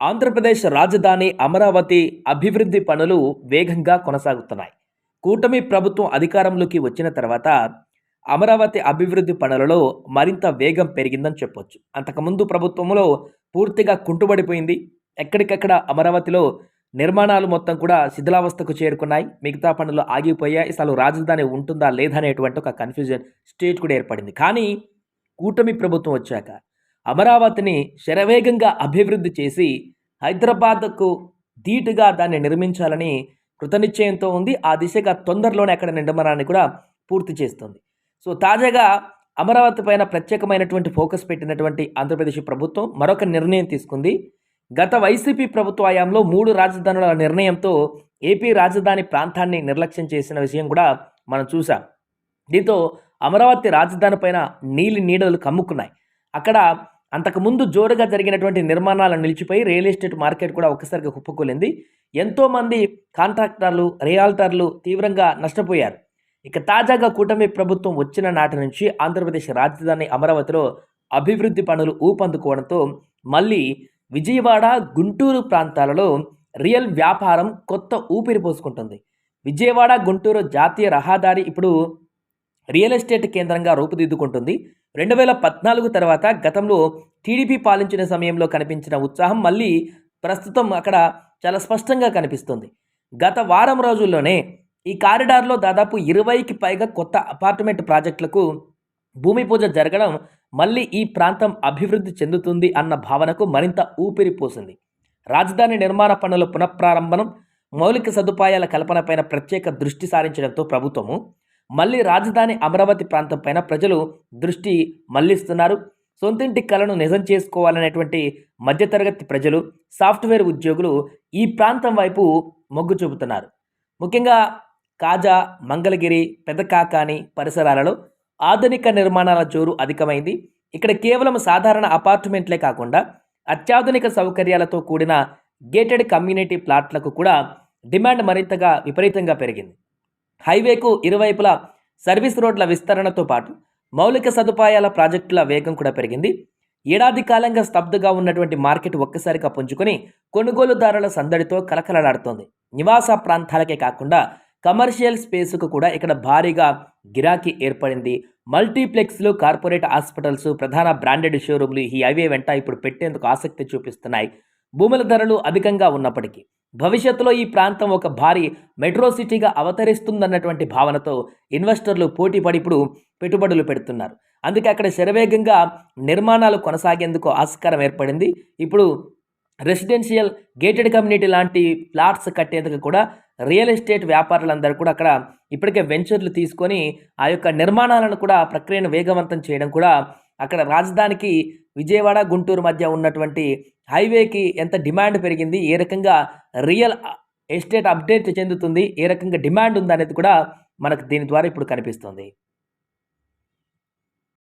ఆంధ్రప్రదేశ్ రాజధాని అమరావతి అభివృద్ధి పనులు వేగంగా కొనసాగుతున్నాయి. కూటమి ప్రభుత్వం అధికారంలోకి వచ్చిన తర్వాత అమరావతి అభివృద్ధి పనులలో మరింత వేగం పెరిగిందని చెప్పొచ్చు. అంతకుముందు ప్రభుత్వంలో పూర్తిగా కుంటుబడిపోయింది. ఎక్కడికక్కడ అమరావతిలో నిర్మాణాలు మొత్తం కూడా శిథిలావస్థకు చేరుకున్నాయి. మిగతా పనులు ఆగిపోయాయి. అసలు రాజధాని ఉంటుందా లేదా అనేటువంటి ఒక కన్ఫ్యూజన్ స్టేట్ కూడా ఏర్పడింది. కానీ కూటమి ప్రభుత్వం వచ్చాక అమరావతిని శరవేగంగా అభివృద్ధి చేసి హైదరాబాద్కు ధీటుగా దాన్ని నిర్మించాలని కృతనిశ్చయంతో ఉంది. ఆ దిశగా తొందరలోనే అక్కడ నిర్మాణాన్ని కూడా పూర్తి చేస్తుంది. సో తాజాగా అమరావతి పైన ప్రత్యేకమైనటువంటి ఫోకస్ పెట్టినటువంటి ఆంధ్రప్రదేశ్ ప్రభుత్వం మరొక నిర్ణయం తీసుకుంది. గత వైసీపీ ప్రభుత్వ హయాంలో మూడు రాజధానుల నిర్ణయంతో ఏపీ రాజధాని ప్రాంతాన్ని నిర్లక్ష్యం చేసిన విషయం కూడా మనం చూసాం దీంతో అమరావతి రాజధాని పైన నీలి నీడలు కమ్ముకున్నాయి. అక్కడ అంతకుముందు జోరుగా జరిగినటువంటి నిర్మాణాలు నిలిచిపోయి రియల్ ఎస్టేట్ మార్కెట్ కూడా ఒక్కసారిగా కుప్పకూలింది. ఎంతోమంది కాంట్రాక్టర్లు రియాల్టర్లు తీవ్రంగా నష్టపోయారు. ఇక తాజాగా కూటమి ప్రభుత్వం వచ్చిన నాటి నుంచి ఆంధ్రప్రదేశ్ రాజధాని అమరావతిలో అభివృద్ధి పనులు ఊపందుకోవడంతో మళ్ళీ విజయవాడ గుంటూరు ప్రాంతాలలో రియల్ వ్యాపారం కొత్త ఊపిరి పోసుకుంటుంది. విజయవాడ గుంటూరు జాతీయ రహదారి ఇప్పుడు రియల్ ఎస్టేట్ కేంద్రంగా రూపుదిద్దుకుంటుంది. రెండు వేల పద్నాలుగు తర్వాత గతంలో టీడీపీ పాలించిన సమయంలో కనిపించిన ఉత్సాహం మళ్ళీ ప్రస్తుతం అక్కడ చాలా స్పష్టంగా కనిపిస్తుంది. గత వారం రోజుల్లోనే ఈ కారిడార్లో దాదాపు ఇరవైకి పైగా కొత్త అపార్ట్మెంట్ ప్రాజెక్టులకు భూమి పూజ జరగడం మళ్ళీ ఈ ప్రాంతం అభివృద్ధి చెందుతుంది అన్న భావనకు మరింత ఊపిరి పోసింది. రాజధాని నిర్మాణ పనుల పునఃప్రారంభం మౌలిక సదుపాయాల కల్పనపైన ప్రత్యేక దృష్టి సారించడంతో ప్రభుత్వము మళ్ళీ రాజధాని అమరావతి ప్రాంతంపైన ప్రజలు దృష్టి మళ్ళిస్తున్నారు సొంతింటి కలను నిజం చేసుకోవాలనేటువంటి మధ్యతరగతి ప్రజలు సాఫ్ట్వేర్ ఉద్యోగులు ఈ ప్రాంతం వైపు మొగ్గు చూపుతున్నారు. ముఖ్యంగా కాజా మంగళగిరి పెదకాకాని పరిసరాలలో ఆధునిక నిర్మాణాల జోరు అధికమైంది. ఇక్కడ కేవలం సాధారణ అపార్ట్మెంట్లే కాకుండా అత్యాధునిక సౌకర్యాలతో కూడిన గేటెడ్ కమ్యూనిటీ ప్లాట్లకు కూడా డిమాండ్ మరింతగా విపరీతంగా పెరిగింది. హైవేకు ఇరువైపులా సర్వీస్ రోడ్ల విస్తరణతో పాటు మౌలిక సదుపాయాల ప్రాజెక్టుల వేగం కూడా పెరిగింది. ఏడాది కాలంగా స్తబ్దుగా ఉన్నటువంటి మార్కెట్ ఒక్కసారిగా పుంజుకొని కొనుగోలుదారుల సందడితో కలకలలాడుతోంది. నివాస ప్రాంతాలకే కాకుండా కమర్షియల్ స్పేస్కు కూడా ఇక్కడ భారీగా గిరాకీ ఏర్పడింది. మల్టీప్లెక్స్లు కార్పొరేట్ హాస్పిటల్స్ ప్రధాన బ్రాండెడ్ షోరూమ్లు ఈ హైవే వెంట ఇప్పుడు పెట్టేందుకు ఆసక్తి చూపిస్తున్నాయి. భూముల ధరలు అధికంగా ఉన్నప్పటికీ భవిష్యత్తులో ఈ ప్రాంతం ఒక భారీ మెట్రో సిటీగా అవతరిస్తుందన్నటువంటి భావనతో ఇన్వెస్టర్లు పోటీపడి ఇప్పుడు పెట్టుబడులు పెడుతున్నారు. అందుకే అక్కడ శరవేగంగా నిర్మాణాలు కొనసాగేందుకు ఆస్కారం ఏర్పడింది. ఇప్పుడు రెసిడెన్షియల్ గేటెడ్ కమ్యూనిటీ లాంటి ఫ్లాట్స్ కట్టేందుకు కూడా రియల్ ఎస్టేట్ వ్యాపారులందరూ కూడా అక్కడ ఇప్పటికే వెంచర్లు తీసుకొని ఆ యొక్క నిర్మాణాలను కూడా ప్రక్రియను వేగవంతం చేయడం కూడా అక్కడ రాజధానికి విజయవాడ గుంటూరు మధ్య ఉన్నటువంటి హైవేకి ఎంత డిమాండ్ పెరిగింది ఏ రకంగా రియల్ ఎస్టేట్ అప్డేట్ చెందుతుంది ఏ రకంగా డిమాండ్ ఉంది అనేది కూడా మనకు దీని ద్వారా ఇప్పుడు కనిపిస్తుంది.